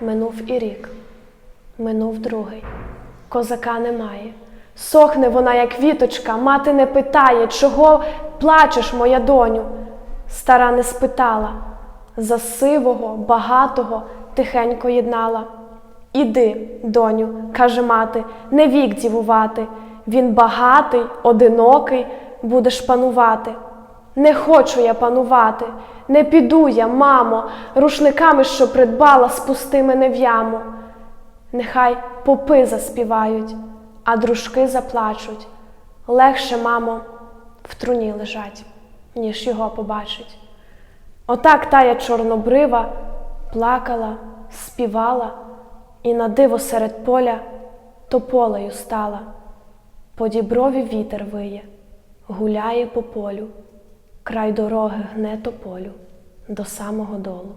Минув і рік, минув другий. Козака немає. Сохне вона, як віточка, мати не питає, чого плачеш, моя доню. Стара не спитала, за сивого, багатого тихенько єднала. Іди, доню, каже мати, не вік дівувати. Він багатий, одинокий, будеш панувати. Не хочу я панувати, не піду я, мамо, рушниками, що придбала, спусти мене в яму. Нехай попи заспівають, а дружки заплачуть. Легше, мамо, в труні лежать, ніж його побачить. Отак тая чорнобрива плакала, співала, і на диво серед поля тополею стала. По діброві вітер виє, гуляє по полю, край дороги гне тополю до самого долу.